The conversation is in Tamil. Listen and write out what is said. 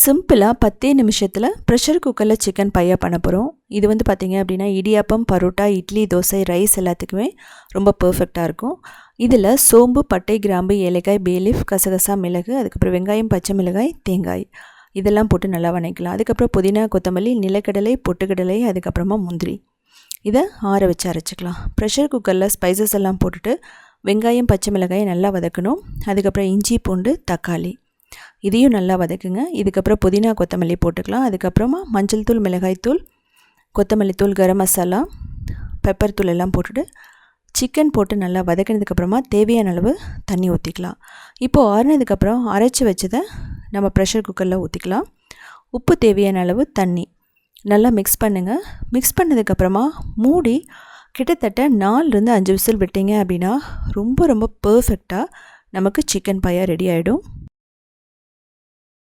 சிம்பிளாக பத்தே நிமிஷத்தில் ப்ரெஷர் குக்கரில் சிக்கன் பையா பண்ண போகிறோம் இது வந்து பார்த்திங்க அப்படின்னா இடியாப்பம் பரோட்டா இட்லி தோசை ரைஸ் எல்லாத்துக்குமே ரொம்ப பர்ஃபெக்டாக இருக்கும். இதில் சோம்பு பட்டை கிராம்பு ஏலக்காய் பேலிஃப் கசகசா மிளகு அதுக்கப்புறம் வெங்காயம் பச்சை மிளகாய் தேங்காய். இதெல்லாம் போட்டு நல்லா வணக்கலாம் அதுக்கப்புறம் புதினா கொத்தமல்லி நிலக்கடலை பொட்டுக்கடலை அதுக்கப்புறமா முந்திரி. இதை ஆற வச்சு அரைச்சிக்கலாம். ப்ரெஷர் குக்கரில் ஸ்பைசஸ் எல்லாம் போட்டுட்டு வெங்காயம் பச்சை மிளகாயை நல்லா வதக்கணும். அதுக்கப்புறம் இஞ்சி பூண்டு தக்காளி. இதையும் நல்லா வதக்குங்க. இதுக்கப்புறம் புதினா கொத்தமல்லி போட்டுக்கலாம். அதுக்கப்புறமா மஞ்சள் தூள் மிளகாய் தூள் கொத்தமல்லி தூள் கரம் மசாலா பெப்பர் தூள் எல்லாம் போட்டுட்டு சிக்கன் போட்டு நல்லா வதக்கினதுக்கப்புறமா தேவையான அளவு தண்ணி ஊற்றிக்கலாம் இப்போது ஆறுனதுக்கப்புறம் அரைச்சி வச்சதை நம்ம ப்ரெஷர் குக்கரில் ஊற்றிக்கலாம் உப்பு தேவையான அளவு தண்ணி நல்லா மிக்ஸ் பண்ணுங்கள் மிக்ஸ் பண்ணதுக்கப்புறமா மூடி கிட்டத்தட்ட நாலுலேருந்து அஞ்சு விசில் விட்டீங்க அப்படின்னா ரொம்ப ரொம்ப பர்ஃபெக்டாக நமக்கு சிக்கன் பாயா ரெடி ஆகிடும்